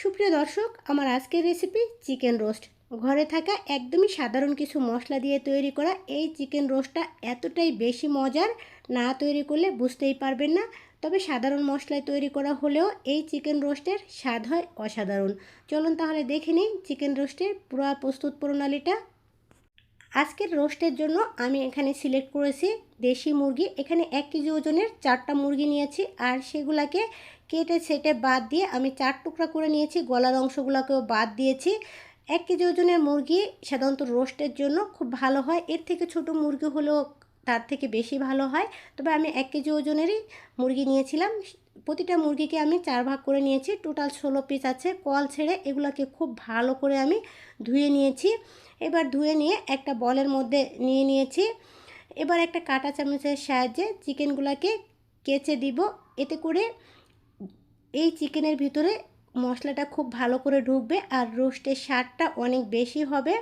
সুপ্রিয় দর্শক, আমার আজকের রেসিপি চিকেন রোস্ট ঘরে থাকা একদমই সাধারণ কিছু মশলা দিয়ে তৈরি করা এই চিকেন রোস্টটা এতটাই বেশি মজার না তৈরি করলে বুঝতেই পারবেন না। তবে সাধারণ মশলায় তৈরি করা হলেও এই চিকেন রোস্টের স্বাদ হয় অসাধারণ। চলুন তাহলে দেখে নিই চিকেন রোস্টের পুরো প্রস্তুত প্রণালীটা। আজকের রোস্টের জন্য আমি এখানে সিলেক্ট করেছি দেশি মুরগি। এখানে এক কেজি ওজনের চারটা মুরগি নিয়েছি আর সেগুলাকে কেটে সেটে বাদ দিয়ে আমি চার টুকরা করে নিয়েছি। গলার অংশগুলোকেও বাদ দিয়েছি। এক কেজি ওজনের মুরগি সাধারণত রোস্টের জন্য খুব ভালো হয়। এর থেকে ছোট মুরগি হলেও তার থেকে বেশি ভালো হয়। তবে আমি এক কেজি ওজনেরই মুরগি নিয়েছিলাম। প্রতিটা মুরগিকে আমি চার ভাগ করে নিয়েছি। টোটাল ষোলো পিস আছে। কল ছেড়ে এগুলোকে খুব ভালো করে আমি ধুয়ে নিয়েছি। এবার ধুয়ে নিয়ে একটা বলের মধ্যে নিয়ে নিয়েছি। এবার একটা কাঁটা চামচের সাহায্যে চিকেনগুলোকে কেচে দিব। এতে করে এই চিকেনের ভিতরে মশলাটা খুব ভালো করে ঢুকবে আর রোস্টের স্বাদটা অনেক বেশি হবে।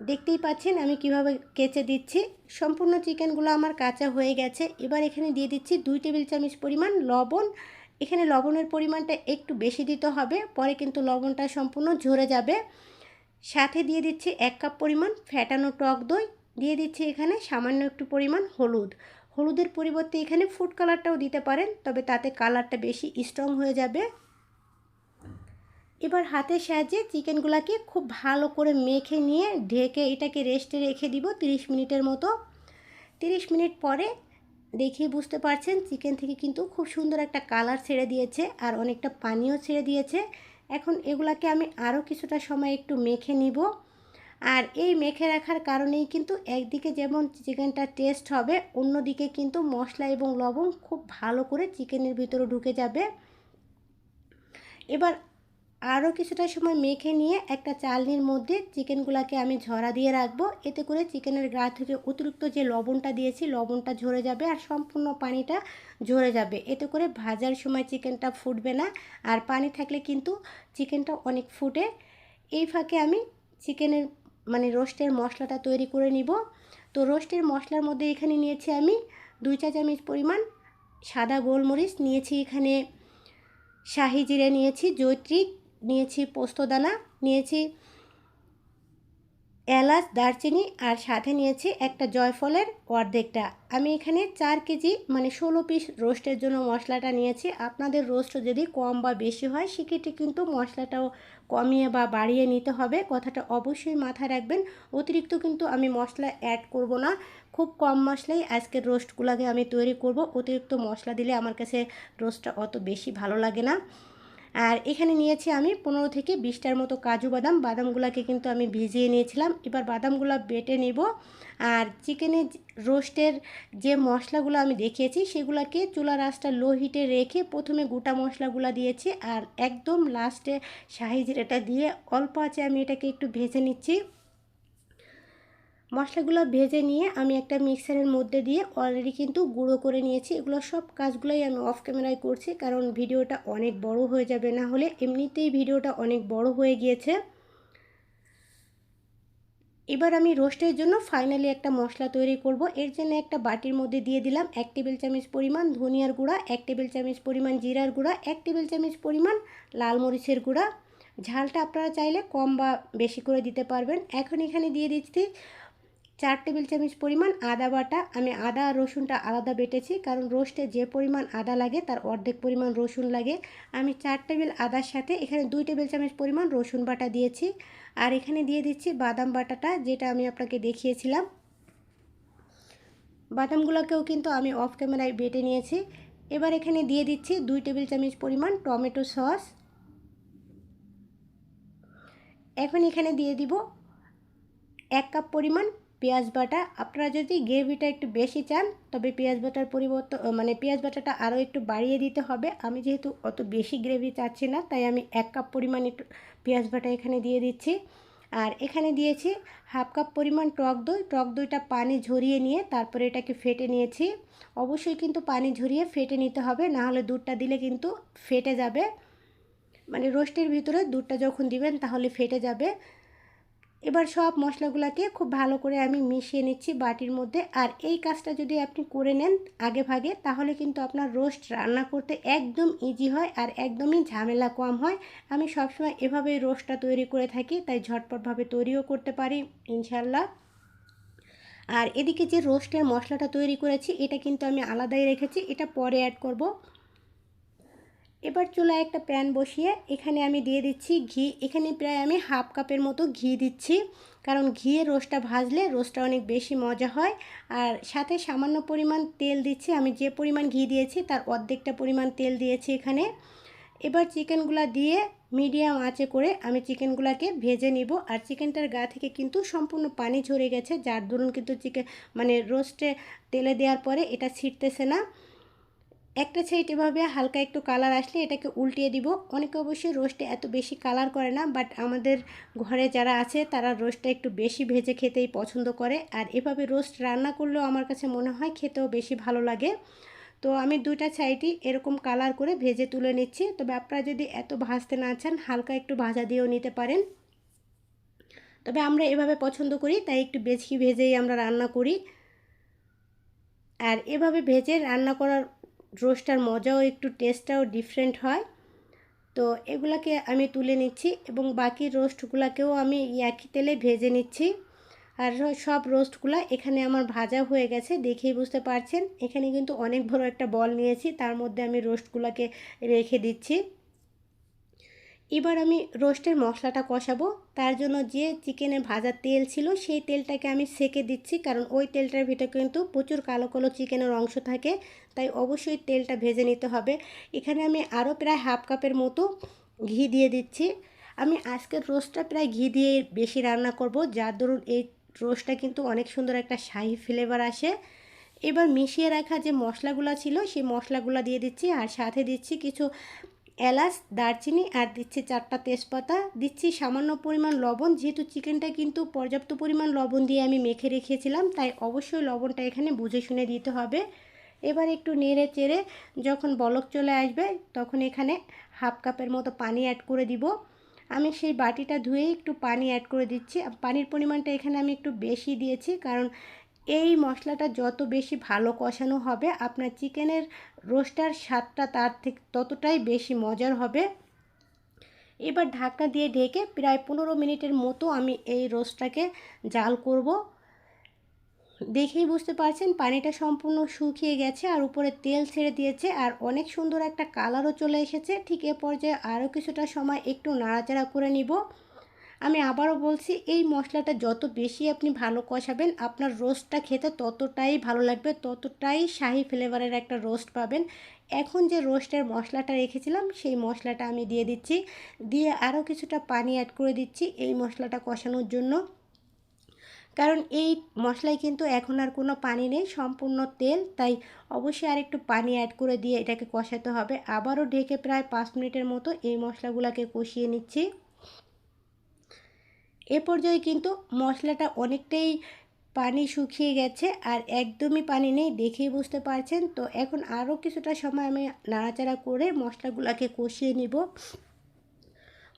দেখতেই পাচ্ছেন আমি কীভাবে কেচে দিচ্ছি। সম্পূর্ণ চিকেনগুলো আমার কাঁচা হয়ে গেছে। এবার এখানে দিয়ে দিচ্ছি দুই টেবিল চামচ পরিমাণ লবণ। এখানে লবণের পরিমাণটা একটু বেশি দিতে হবে, পরে কিন্তু লবণটা সম্পূর্ণ ঝরে যাবে। সাথে দিয়ে দিচ্ছি এক কাপ পরিমাণ ফ্যাটানো টক দই। দিয়ে দিচ্ছি এখানে সামান্য একটু পরিমাণ হলুদ। হলুদের পরিবর্তে এখানে ফুড কালারটাও দিতে পারেন, তবে তাতে কালারটা বেশি স্ট্রং হয়ে যাবে। এবার হাতের সাহায্যে চিকেনগুলোকে খুব ভালো করে মেখে নিয়ে ঢেকে এটাকে রেস্টে রেখে দিব 30 মিনিটের মতো। 30 মিনিট পরে দেখে বুঝতে পারছেন চিকেন থেকে কিন্তু খুব সুন্দর একটা কালার ছেড়ে দিয়েছে, আর অনেকটা পানিও ছেড়ে দিয়েছে। এখন এগুলাকে আমি আরও কিছুটা সময় একটু মেখে নিব। আর এই মেখে রাখার কারণেই কিন্তু একদিকে যেমন চিকেনটা টেস্ট হবে, অন্যদিকে কিন্তু মশলা এবং লবণ খুব ভালো করে চিকেনের ভিতরে ঢুকে যাবে। এবার আরও কিছুটা সময় মেখে নিয়ে একটা চালনির মধ্যে চিকেনগুলোকে আমি ঝরা দিয়ে রাখব। এতে করে চিকেনের গা থেকে অতিরিক্ত যে লবণটা দিয়েছি, লবণটা ঝরে যাবে আর সম্পূর্ণ পানিটা ঝরে যাবে। এতে করে ভাজার সময় চিকেনটা ফুটবে না আর পানি থাকলে কিন্তু চিকেনটা অনেক ফুটে। এই ফাঁকে আমি চিকেনের মানে রোস্টের মশলাটা তৈরি করে নিব। তো রোস্টের মশলার মধ্যে এখানে নিয়েছি আমি দুই চা চামচ পরিমাণ সাদা গোলমরিচ, নিয়েছি এখানে শাহি জিরে, নিয়েছি জৈত্রিক নিয়েছি পোস্তদানা, নিয়েছি এলাচ, দারচিনি আর সাথে নিয়েছি একটা জয়ফলের অর্ধেকটা। আমি এখানে চার কেজি মানে ষোলো পিস রোস্টের জন্য মশলাটা নিয়েছি। আপনাদের রোস্ট যদি কম বা বেশি হয়, সেক্ষেত্রে কিন্তু মশলাটাও কমিয়ে বা বাড়িয়ে নিতে হবে। কথাটা অবশ্যই মাথায় রাখবেন। অতিরিক্ত কিন্তু আমি মশলা অ্যাড করব না। খুব কম মশলাই আজকের রোস্টগুলোকে আমি তৈরি করব। অতিরিক্ত মশলা দিলে আমার কাছে রোস্টটা অত বেশি ভালো লাগে না। আর এখানে নিয়েছি আমি পনেরো থেকে বিশটার মতো কাজু বাদাম। বাদামগুলোকে কিন্তু আমি ভিজিয়ে নিয়েছিলাম। এবার বাদামগুলো বেটে নেব। আর চিকেনের রোস্টের যে মশলাগুলো আমি দেখিয়েছি, সেগুলোকে চুলা রাস্তা লো হিটে রেখে প্রথমে গোটা মশলাগুলো দিয়েছি। আর একদম লাস্টে শাহি জিরাটা দিয়ে অল্প আছে আমি এটাকে একটু ভেজে নিচ্ছি। মশলাগুলো ভেজে নিয়ে আমি একটা মিক্সারের মধ্যে দিয়ে অলরেডি কিন্তু গুঁড়ো করে নিয়েছি। এগুলো সব কাজগুলোই আমি অফ ক্যামেরায় করছি, কারণ ভিডিওটা অনেক বড় হয়ে যাবে। না হলে এমনিতেই ভিডিওটা অনেক বড় হয়ে গিয়েছে। এবার আমি রোস্টের জন্য ফাইনালি একটা মশলা তৈরি করব। এর জন্য একটা বাটির মধ্যে দিয়ে দিলাম এক টেবিল চামচ পরিমাণ ধনিয়ার গুঁড়া, এক টেবিল চামচ পরিমাণ জিরার গুঁড়া, এক টেবিল চামচ পরিমাণ লাল মরিচের গুঁড়া। ঝালটা আপনারা চাইলে কম বা বেশি করে দিতে পারবেন। এখন এখানে দিয়ে দিচ্ছি চার টেবিল চামচ পরিমাণ আদা বাটা। আমি আদা আর রসুনটা আলাদা বেটেছি, কারণ রোস্টে যে পরিমাণ আদা লাগে, তার অর্ধেক পরিমাণ রসুন লাগে। আমি চার টেবিল আদার সাথে এখানে দুই টেবিল চামচ পরিমাণ রসুন বাটা দিয়েছি। আর এখানে দিয়ে দিচ্ছি বাদাম বাটাটা, যেটা আমি আপনাকে দেখিয়েছিলাম। বাদামগুলোকেও কিন্তু আমি অফ ক্যামেরায় বেটে নিয়েছি। এবার এখানে দিয়ে দিচ্ছি দুই টেবিল চামচ পরিমাণ টমেটো সস। এখন এখানে দিয়ে দিব এক কাপ পরিমাণ পেঁয়াজ বাটা, আপনারা যদি গ্রেভিটা একটু বেশি চান, তবে পেঁয়াজ বাটার পরিবর্তন মানে পেঁয়াজ বাটাটা আরও একটু বাড়িয়ে দিতে হবে। আমি যেহেতু অত বেশি গ্রেভি চাচ্ছি না, তাই আমি এক কাপ পরিমাণ একটু পেঁয়াজ বাটা এখানে দিয়ে দিচ্ছি। আর এখানে দিয়েছি হাফ কাপ পরিমাণ টক দই। টক দইটা পানি ঝরিয়ে নিয়ে তারপরে এটাকে ফেটে নিয়েছি। অবশ্যই কিন্তু পানি ঝরিয়ে ফেটে নিতে হবে, না হলে দুধটা দিলে কিন্তু ফেটে যাবে। মানে রোস্টের ভিতরে দুধটা যখন দিবেন, তাহলে ফেটে যাবে। এবার সব মশলাগুলোকে খুব ভালো করে আমি মিশিয়ে নিচ্ছি বাটির মধ্যে। আর এই কাজটা যদি আপনি করে নেন আগে ভাগে, তাহলে কিন্তু আপনার রোস্ট রান্না করতে একদম ইজি হয় আর একদমই ঝামেলা কম হয়। আমি সবসময় এভাবেই রোস্টটা তৈরি করে থাকি, তাই ঝটপটভাবে তৈরিও করতে পারি ইনশাল্লাহ আর এদিকে যে রোস্টের মশলাটা তৈরি করেছি, এটা কিন্তু আমি আলাদাই রেখেছি, এটা পরে অ্যাড করব। এবার চুলায় একটা প্যান বসিয়ে এখানে আমি দিয়ে দিচ্ছি ঘি। এখানে প্রায় আমি হাফ কাপের মতো ঘি দিচ্ছি। কারণ ঘিয়ে রোস্টটা ভাজলে রোস্টটা অনেক বেশি মজা হয়। আর সাথে সামান্য পরিমাণ তেল দিচ্ছি। আমি যে পরিমাণ ঘি দিয়েছি তার অর্ধেকটা পরিমাণ তেল দিয়েছি এখানে। এবার চিকেনগুলো দিয়ে মিডিয়াম আঁচে করে আমি চিকেনগুলোকে ভেজে নিব। আর চিকেনটার গা থেকে কিন্তু সম্পূর্ণ পানি ঝরে গেছে। যার দরুন কিন্তু চিকেন মানে রোস্টে তেলে দেওয়ার পরে এটা ছিটতেছে না। একটা সাইড এভাবে হালকা একটু কালার আসলে এটাকে উল্টিয়ে দিব। অনেকে অবশ্যই রোস্টে এত বেশি কালার করে না বাট আমাদের ঘরে যারা আছে তারা রোস্টটা একটু বেশি ভেজে খেতেই পছন্দ করে। আর এভাবে রোস্ট রান্না করলেও আমার কাছে মনে হয় খেতেও বেশি ভালো লাগে। তো আমি দুইটা সাইডই এরকম কালার করে ভেজে তুলে নিচ্ছি। তবে আপনারা যদি এত ভাজতে না চান, হালকা একটু ভাজা দিয়েও নিতে পারেন। তবে আমরা এভাবে পছন্দ করি, তাই একটু বেশি ভেজেই আমরা রান্না করি। আর এভাবে ভেজে রান্না করার রোস্টার মজাও একটু টেস্টটাও ডিফারেন্ট হয়। তো এগুলাকে আমি তুলে নিচ্ছি এবং বাকি রোস্টগুলাকেও আমি একই তেলে ভেজে নিচ্ছি। আর সব রোস্টগুলো এখানে আমার ভাজা হয়ে গেছে, দেখেই বুঝতে পারছেন। এখানে কিন্তু অনেক বড় একটা বল নিয়েছি, তার মধ্যে আমি রোস্টগুলোকে রেখে দিচ্ছি। এবার আমি রোস্টের মশলাটা কষাবো। তার জন্য যে চিকেনে ভাজার তেল ছিল, সেই তেলটাকে আমি সেকে দিচ্ছি, কারণ ওই তেলটার ভিতরে কিন্তু প্রচুর কালো কালো চিকেনের অংশ থাকে, তাই অবশ্যই তেলটা ভেজে নিতে হবে। এখানে আমি আরও প্রায় হাফ কাপের মতো ঘি দিয়ে দিচ্ছি। আমি আজকের রোস্টটা প্রায় ঘি দিয়ে বেশি রান্না করব, যার দরুন এই রোস্টটা কিন্তু অনেক সুন্দর একটা শাহি ফ্লেভার আসে। এবার মিশিয়ে রাখা যে মশলাগুলো ছিল, সেই মশলাগুলো দিয়ে দিচ্ছি, আর সাথে দিচ্ছি কিছু এলাচ, দারচিনি আর দিচ্ছি চারটা তেজপাতা। দিচ্ছি সামান্য পরিমাণ লবণ, যেহেতু চিকেনটা কিন্তু পর্যাপ্ত পরিমাণ লবণ দিয়ে আমি মেখে রেখেছিলাম, তাই অবশ্যই লবণটা এখানে বুঝে শুনে দিতে হবে। এবার একটু নেড়ে চেড়ে যখন বলক চলে আসবে, তখন এখানে হাফ কাপের মতো পানি অ্যাড করে দিব। আমি সেই বাটিটা ধুয়ে একটু পানি অ্যাড করে দিচ্ছি। পানির পরিমাণটা এখানে আমি একটু বেশি দিয়েছি, কারণ এই মশলাটা যত বেশি ভালো কষানো হবে, আপনার চিকেনের রোস্টার স্বাদটা তার থেকে, ততটাই বেশি মজার হবে। এবার ঢাকনা দিয়ে ঢেকে প্রায় পনেরো মিনিটের মতো আমি এই রোস্টটাকে জাল করব। দেখেই বুঝতে পারছেন, পানিটা সম্পূর্ণ শুকিয়ে গেছে আর উপরে তেল ছেড়ে দিয়েছে আর অনেক সুন্দর একটা কালারও চলে এসেছে। ঠিক এ পর্যায়ে আরও কিছুটা সময় একটু নাড়াচাড়া করে নিব। আমি আবারও বলছি, এই মশলাটা যত বেশি আপনি ভালো কষাবেন, আপনার রোস্টটা খেতে ততটাই ভালো লাগবে, ততটাই শাহি ফ্লেভারের একটা রোস্ট পাবেন। এখন যে রোস্টের মশলাটা রেখেছিলাম, সেই মশলাটা আমি দিয়ে দিচ্ছি। দিয়ে আরও কিছুটা পানি অ্যাড করে দিচ্ছি এই মশলাটা কষানোর জন্য। কারণ এই মশলায় কিন্তু এখন আর কোনো পানি নেই, সম্পূর্ণ তেল, তাই অবশ্যই আর একটু পানি অ্যাড করে দিয়ে এটাকে কষাতে হবে। আবারও ঢেকে প্রায় পাঁচ মিনিটের মতো এই মশলাগুলোকে কষিয়ে নিচ্ছি। এ পর্যায়ে কিন্তু মশলাটা অনেকটাই পানি শুকিয়ে গেছে আর একদমই পানি নেই দেখেই বুঝতে পারছেন। তো এখন আরও কিছুটা সময় আমি নাড়াচাড়া করে মশলাগুলোকে কষিয়ে নিব।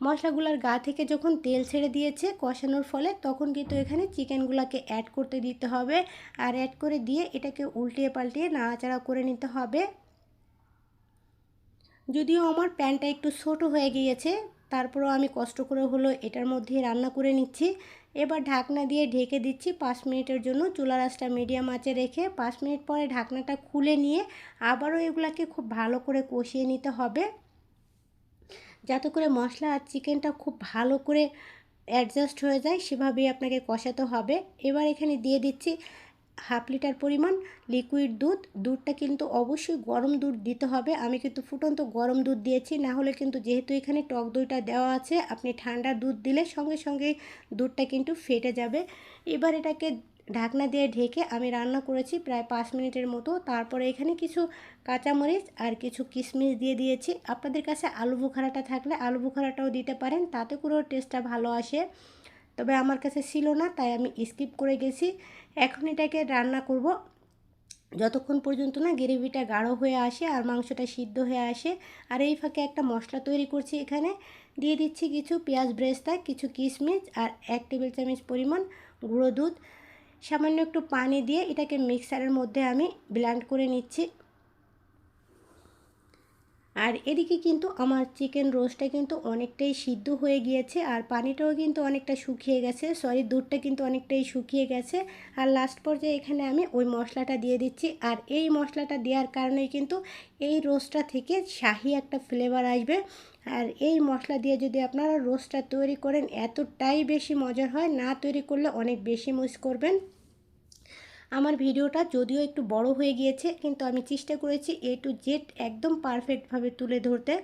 মশলাগুলোর গা থেকে যখন তেল ছেড়ে দিয়েছে কষানোর ফলে তখন কিন্তু এখানে চিকেনগুলোকে অ্যাড করতে দিতে হবে। আর অ্যাড করে দিয়ে এটাকে উল্টিয়ে পাল্টিয়ে নাড়াচাড়া করে নিতে হবে। যদিও আমার প্যানটা একটু ছোটো হয়ে গিয়েছে তারপরেও আমি কষ্ট করে হলো এটার মধ্যে রান্না করে নিচ্ছি। এবার ঢাকনা দিয়ে ঢেকে দিচ্ছি পাঁচ মিনিটের জন্য। চুলা রাসটা মিডিয়াম আঁচে রেখে পাঁচ মিনিট পরে ঢাকনাটা খুলে নিয়ে আবারও এগুলাকে খুব ভালো করে কষিয়ে নিতে হবে। যাতে করে মশলা আর চিকেনটা খুব ভালো করে অ্যাডজাস্ট হয়ে যায়, সেভাবেই আপনাকে কষাতে হবে। এবার এখানে দিয়ে দিচ্ছি হাফ লিটার পরিমাণ লিকুইড দুধ। দুধটা কিন্তু অবশ্যই গরম দুধ দিতে হবে। আমি কিন্তু ফুটন্ত গরম দুধ দিয়েছি। না হলে কিন্তু যেহেতু এখানে টক দইটা দেওয়া আছে, আপনি ঠান্ডা দুধ দিলে সঙ্গে সঙ্গে দুধটা কিন্তু ফেটে যাবে। এবার এটাকে ঢাকনা দিয়ে ঢেকে আমি রান্না করেছি প্রায় পাঁচ মিনিটের মতো। তারপরে এখানে কিছু কাঁচামরিচ আর কিছু কিশমিশ দিয়ে দিয়েছি। আপনাদের কাছে আলু বুখারাটা থাকলে আলু বুখারাটাও দিতে পারেন, তাতে করেও টেস্টটা ভালো আসে। তবে আমার কাছে ছিল না, তাই আমি স্কিপ করে গেছি। এখন এটাকে রান্না করব। যতক্ষণ পর্যন্ত না গ্রেভিটা গাঢ় হয়ে আসে আর মাংসটা সিদ্ধ হয়ে আসে, আর এই ফাঁকে একটা মশলা তৈরি করছি এখানে। দিয়ে দিচ্ছি কিছু পেঁয়াজ ব্রেস্তা, কিছু কিশমিশ আর এক টেবিল চামচ পরিমাণ গুঁড়ো দুধ। সামান্য একটু পানি দিয়ে এটাকে মিক্সারের মধ্যে আমি ব্ল্যান্ড করে নিচ্ছি। আর এদিকে কিন্তু আমার চিকেন রোস্টটা কিন্তু অনেকটাই সিদ্ধ হয়ে গিয়েছে আর পানিটাও কিন্তু অনেকটা শুকিয়ে গেছে। সরি দুধটা কিন্তু অনেকটাই শুকিয়ে গেছে। আর লাস্ট পর্যায়ে এখানে আমি ওই মশলাটা দিয়ে দিচ্ছি। আর এই মশলাটা দেওয়ার কারণেই কিন্তু এই রোস্টটা থেকে শাহি একটা ফ্লেভার আসবে। আর এই মশলা দিয়ে যদি আপনারা রোস্টটা তৈরি করেন, এতটাই বেশি মজার হয়, না তৈরি করলে অনেক বেশি মিস করবেন। আমার ভিডিওটা যদিও একটু বড় হয়ে গিয়েছে, কিন্তু আমি চেষ্টা করেছি এ টু জেড একদম পারফেক্টভাবে তুলে ধরতে।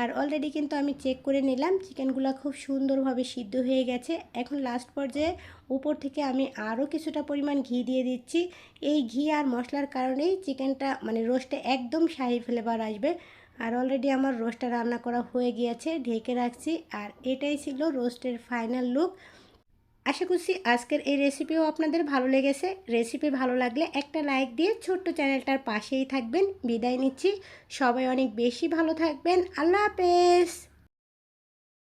আর অলরেডি কিন্তু আমি চেক করে নিলাম চিকেনগুলো খুব সুন্দরভাবে সিদ্ধ হয়ে গেছে। এখন লাস্ট পর্যায়ে উপর থেকে আমি আরও কিছুটা পরিমাণ ঘি দিয়ে দিচ্ছি। এই ঘি আর মশলার কারণেই চিকেনটা মানে রোস্টে একদম শাহি ফ্লেভার আসবে। আর অলরেডি আমার রোস্টটা রান্না করা হয়ে গিয়েছে, ঢেকে রাখছি। আর এটাই ছিল রোস্টের ফাইনাল লুক আশা করছি আজকের এই রেসিপিও আপনাদের ভালো লেগেছে। রেসিপি ভালো লাগলে একটা লাইক দিয়ে ছোট্ট চ্যানেলটার পাশেই থাকবেন। বিদায় নিচ্ছি। সবাই অনেক বেশি ভালো থাকবেন। আল্লাহ হাফেজ!